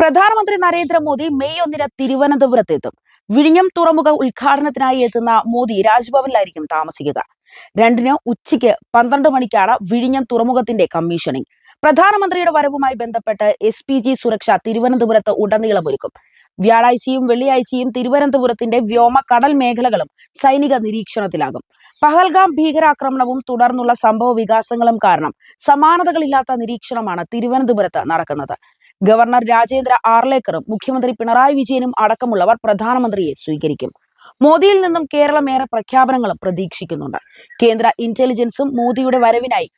പ്രധാനമന്ത്രി നരേന്ദ്രമോദി മെയ് ഒന്നിന് തിരുവനന്തപുരത്ത് എത്തും വിഴിഞ്ഞം തുറമുഖ ഉദ്ഘാടനത്തിനായി എത്തുന്ന മോദി രാജ്ഭവനിലായിരിക്കും താമസിക്കുക. രണ്ടിന് ഉച്ചയ്ക്ക് പന്ത്രണ്ട് മണിക്കാണ് വിഴിഞ്ഞം തുറമുഖത്തിന്റെ കമ്മീഷനിങ്. പ്രധാനമന്ത്രിയുടെ വരവുമായി ബന്ധപ്പെട്ട് എസ് പി ജി സുരക്ഷ തിരുവനന്തപുരത്ത് ഉടനീളം ഒരുക്കും. വ്യാഴാഴ്ചയും വെള്ളിയാഴ്ചയും തിരുവനന്തപുരത്തിന്റെ വ്യോമ കടൽ മേഖലകളും സൈനിക നിരീക്ഷണത്തിലാകും. പഹൽഗാം ഭീകരാക്രമണവും തുടർന്നുള്ള സംഭവ വികാസങ്ങളും കാരണം സമാനതകളില്ലാത്ത നിരീക്ഷണമാണ് തിരുവനന്തപുരത്ത് നടക്കുന്നത്. ഗവർണർ രാജേന്ദ്ര ആർലേക്കറും മുഖ്യമന്ത്രി പിണറായി വിജയനും അടക്കമുള്ളവർ പ്രധാനമന്ത്രിയെ സ്വീകരിക്കും. മോദിയിൽ നിന്നും കേരളം ഏറെ പ്രഖ്യാപനങ്ങളും പ്രതീക്ഷിക്കുന്നുണ്ട്. കേന്ദ്ര ഇന്റലിജൻസും മോദിയുടെ വരവിനായി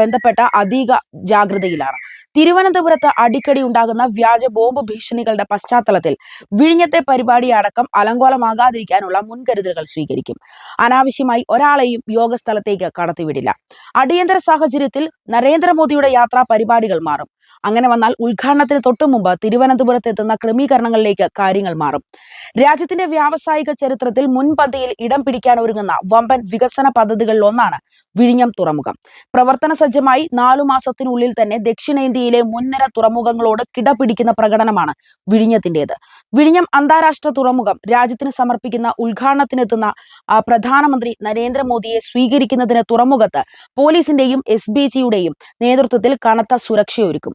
ബന്ധപ്പെട്ട അധിക ജാഗ്രതയിലാണ്. തിരുവനന്തപുരത്ത് അടിക്കടി ഉണ്ടാകുന്ന വ്യാജ ബോംബ് ഭീഷണികളുടെ പശ്ചാത്തലത്തിൽ വിഴിഞ്ഞത്തെ പരിപാടി അടക്കം അലങ്കോലമാകാതിരിക്കാനുള്ള മുൻകരുതലുകൾ സ്വീകരിക്കും. അനാവശ്യമായി ഒരാളെയും യോഗസ്ഥലത്തേക്ക് കടത്തിവിടില്ല. അടിയന്തര സാഹചര്യത്തിൽ നരേന്ദ്രമോദിയുടെ യാത്രാ പരിപാടികൾ മാറും. അങ്ങനെ വന്നാൽ ഉദ്ഘാടനത്തിന് തൊട്ടു മുമ്പ് തിരുവനന്തപുരത്ത് എത്തുന്ന ക്രമീകരണങ്ങളിലേക്ക് കാര്യങ്ങൾ മാറും. രാജ്യത്തിന്റെ വ്യാവസായിക ചരിത്രത്തിൽ മുൻപന്തിയിൽ ഇടം പിടിക്കാൻ ഒരുങ്ങുന്ന വമ്പൻ വികസന പദ്ധതികളിൽ ഒന്നാണ് വിഴിഞ്ഞം തുറമുഖം. പ്രവർത്തന സജ്ജമായി നാലു മാസത്തിനുള്ളിൽ തന്നെ ദക്ഷിണേന്ത്യയിലെ മുൻനിര തുറമുഖങ്ങളോട് കിടപിടിക്കുന്ന പ്രകടനമാണ് വിഴിഞ്ഞത്തിന്റേത് വിഴിഞ്ഞം അന്താരാഷ്ട്ര തുറമുഖം രാജ്യത്തിന് സമർപ്പിക്കുന്ന ഉദ്ഘാടനത്തിനെത്തുന്ന പ്രധാനമന്ത്രി നരേന്ദ്രമോദിയെ സ്വീകരിക്കുന്നതിന് തുറമുഖത്ത് പോലീസിന്റെയും എസ് ബി ജിയുടെയും നേതൃത്വത്തിൽ കനത്ത സുരക്ഷയൊരുക്കും.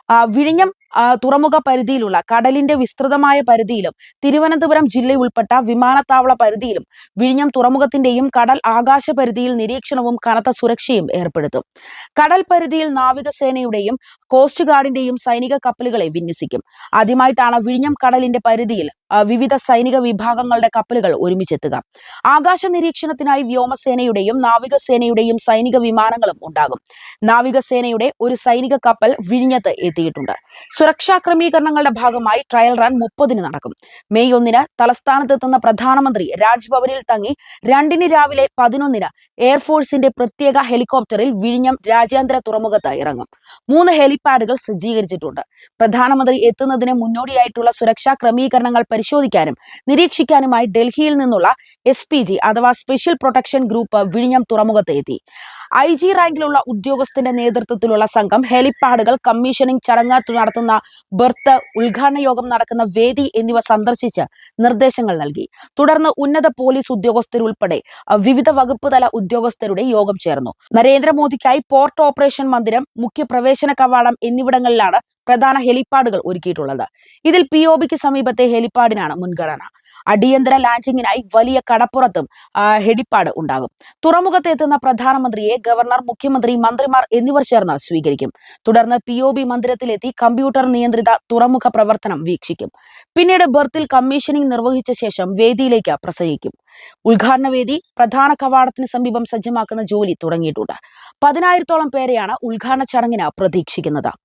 വിഴിഞ്ഞം തുറമുഖ പരിധിയിലുള്ള കടലിന്റെ വിസ്തൃതമായ പരിധിയിലും തിരുവനന്തപുരം ജില്ല ഉൾപ്പെട്ട വിമാനത്താവള പരിധിയിലും വിഴിഞ്ഞം തുറമുഖത്തിന്റെയും കടൽ ആകാശ പരിധിയിൽ നിരീക്ഷണവും കനത്ത സുരക്ഷയും ഏർപ്പെടുത്തും. കടൽ പരിധിയിൽ നാവികസേനയുടെയും കോസ്റ്റ് ഗാർഡിന്റെയും സൈനിക കപ്പലുകളെ വിന്യസിക്കും. ആദ്യമായിട്ടാണ് വിഴിഞ്ഞം കടലിന്റെ പരിധിയിൽ വിവിധ സൈനിക വിഭാഗങ്ങളുടെ കപ്പലുകൾ ഒരുമിച്ചെത്തുക. ആകാശ നിരീക്ഷണത്തിനായി വ്യോമസേനയുടെയും നാവികസേനയുടെയും സൈനിക വിമാനങ്ങളും ഉണ്ടാകും. നാവികസേനയുടെ ഒരു സൈനിക കപ്പൽ വിഴിഞ്ഞത്ത് എത്തിയിട്ടുണ്ട് സുരക്ഷാ ക്രമീകരണങ്ങളുടെ ഭാഗമായി ട്രയൽ റൺ മുപ്പതിന് നടക്കും. മെയ് ഒന്നിന് തലസ്ഥാനത്തെത്തുന്ന പ്രധാനമന്ത്രി രാജ്ഭവനിൽ തങ്ങി രണ്ടിന് രാവിലെ പതിനൊന്നിന് എയർഫോഴ്സിന്റെ പ്രത്യേക ഹെലികോപ്റ്ററിൽ വിഴിഞ്ഞം രാജ്യാന്തര തുറമുഖത്ത് ഇറങ്ങും. മൂന്ന് ഹെലിപാഡുകൾ സജ്ജീകരിച്ചിട്ടുണ്ട്. പ്രധാനമന്ത്രി എത്തുന്നതിന് മുന്നോടിയായിട്ടുള്ള സുരക്ഷാ ക്രമീകരണങ്ങൾ പരിശോധിക്കാനും നിരീക്ഷിക്കാനുമായി ഡൽഹിയിൽ നിന്നുള്ള എസ് അഥവാ സ്പെഷ്യൽ പ്രൊട്ടക്ഷൻ ഗ്രൂപ്പ് വിഴിഞ്ഞം തുറമുഖത്ത് എത്തി ഐ ജി റാങ്കിലുള്ള ഉദ്യോഗസ്ഥന്റെ നേതൃത്വത്തിലുള്ള സംഘം ഹെലിപ്പാഡുകൾ കമ്മീഷനിംഗ് ചടങ്ങ് നടത്തുന്ന ബർത്ത് ഉദ്ഘാടന യോഗം നടക്കുന്ന വേദി എന്നിവ സന്ദർശിച്ച് നിർദ്ദേശങ്ങൾ നൽകി. തുടർന്ന് ഉന്നത പോലീസ് ഉദ്യോഗസ്ഥരുൾപ്പെടെ വിവിധ വകുപ്പ് തല ഉദ്യോഗസ്ഥരുടെ യോഗം ചേർന്നു. നരേന്ദ്രമോദിക്കായി പോർട്ട് ഓപ്പറേഷൻ മന്ദിരം മുഖ്യ പ്രവേശന കവാടം എന്നിവിടങ്ങളിലാണ് പ്രധാന ഹെലിപ്പാഡുകൾ ഒരുക്കിയിട്ടുള്ളത്. ഇതിൽ പി ഒ ബിക്ക് സമീപത്തെ ഹെലിപ്പാഡിനാണ് മുൻഗണന. അടിയന്തര ലാൻഡിങ്ങിനായി വലിയ കടപ്പുറത്തും ആ, ഹെലിപ്പാഡ് ഉണ്ടാകും. തുറമുഖത്ത് എത്തുന്ന പ്രധാനമന്ത്രിയെ ഗവർണർ മുഖ്യമന്ത്രി മന്ത്രിമാർ എന്നിവർ ചേർന്ന് സ്വീകരിക്കും. തുടർന്ന് പി ഒ ബി മന്ദിരത്തിലെത്തി കമ്പ്യൂട്ടർ നിയന്ത്രിത തുറമുഖ പ്രവർത്തനം വീക്ഷിക്കും. പിന്നീട് ബർത്തിൽ കമ്മീഷനിംഗ് നിർവഹിച്ച ശേഷം വേദിയിലേക്ക് പ്രസംഗിക്കും. ഉദ്ഘാടന വേദി പ്രധാന കവാടത്തിന് സമീപം സജ്ജമാക്കുന്ന ജോലി തുടങ്ങിയിട്ടുണ്ട്. പതിനായിരത്തോളം പേരെയാണ് ഉദ്ഘാടന ചടങ്ങിന് പ്രതീക്ഷിക്കുന്നത്.